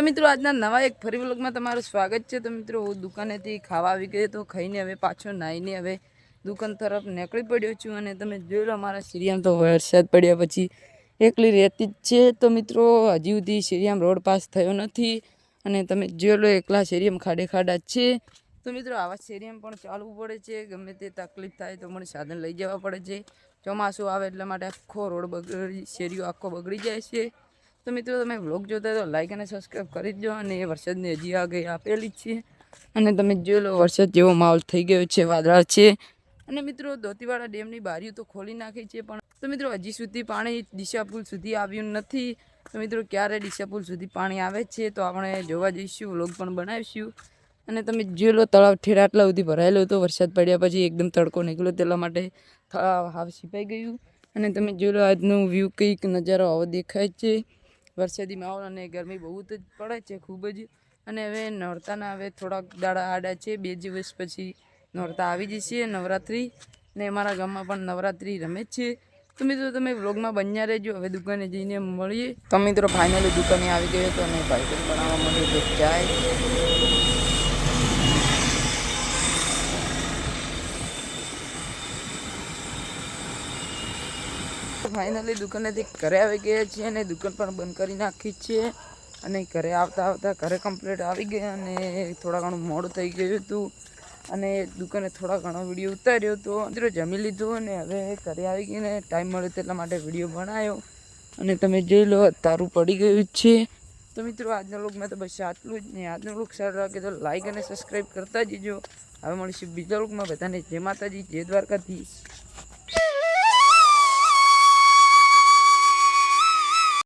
તો મિત્રો, આજના નવા એક ફરી વ્લોગમાં તમારું સ્વાગત છે. તો મિત્રો, હું દુકાનેથી ખાવા આવી ગયો તો ખાઈને હવે પાછો નાહીને હવે દુકાન તરફ નીકળી પડ્યો છું અને તમે જોઈ લો, અમારા સિરિયામ તો વરસાદ પડ્યા પછી એકલી રહેતી જ છે. તો મિત્રો, હજી સુધી સિરિયામ રોડ પાસ થયો નથી અને તમે જોઈ લો, એકલા શેરિયમ ખાડે ખાડા છે. તો મિત્રો, આવા શેરિયમ પણ ચાલવું પડે છે. ગમે તે તકલીફ થાય તો મને સાધન લઈ જવા પડે છે. ચોમાસું આવે એટલા માટે આખો રોડ બગડી, શેરીઓ આખો બગડી જાય છે. તો મિત્રો, તમે વ્લોગ જોતા તો લાઈક અને સબસ્ક્રાઈબ કરી દો અને એ વરસાદની હજી આગળ આપેલી જ છે. અને તમે જોઈ લો, વરસાદ જેવો માહોલ થઈ ગયો છે વાદળા છે. અને મિત્રો, દોતીવાડા ડેમની બારીઓ તો ખોલી નાખી છે, પણ તો મિત્રો, હજી સુધી પાણી દિશાપુલ સુધી આવ્યું નથી. તો મિત્રો, ક્યારે દિશાપુલ સુધી પાણી આવે છે, તો આપણે જોવા જઈશું વ્લોગ પણ બનાવીશું. અને તમે જોઈ લો, તળાવ ઠેરા આટલા સુધી ભરાયેલો હતો. વરસાદ પડ્યા પછી એકદમ તડકો નીકળ્યો, તેના માટે તળાવ હાવ સિપાઈ ગયું. અને તમે જોઈ લો, આજનું વ્યૂ કંઈક નજારો આવો દેખાય છે. વરસાદી માહોલ અને ગરમી બહુ જ પડે છે ખૂબ જ. અને હવે નોરતાના હવે થોડાક દાડા આડા છે, બે દિવસ પછી નોરતા આવી જશે, નવરાત્રિ. ને અમારા ગામમાં પણ નવરાત્રિ રમે છે. તો મિત્રો તમે વ્લોગમાં બન્યા રહેજો. હવે દુકાને જઈને મળીએ. તો મિત્રો ફાઇનલી દુકાને આવી ગયો તો અને ભાઈ બનાવવા મળ્યો તો ફાઇનલી દુકાનેથી ઘરે આવી ગયા છીએ અને દુકાન પણ બંધ કરી નાખી છે. અને ઘરે આવતા આવતા ઘરે કમ્પ્લીટ આવી ગયા અને થોડા ઘણું મોડું થઈ ગયું હતું. અને દુકાને થોડા ઘણો વીડિયો ઉતાર્યો તો મિત્રો જમી લીધું અને હવે ઘરે આવી ગઈને ટાઈમ મળ્યો તેટલા માટે વીડિયો બનાવ્યો અને તમે જોઈ લો, તારું પડી ગયું છે. તો મિત્રો, આજના લોકમાં તો બસ આટલું જ નહીં આજનો લોક સારો લાગે તો લાઈક અને સબસ્ક્રાઈબ કરતા જજો. હવે મળીશું બીજા લોકમાં બધાને. જય માતાજી, જય દ્વારકાધીશ.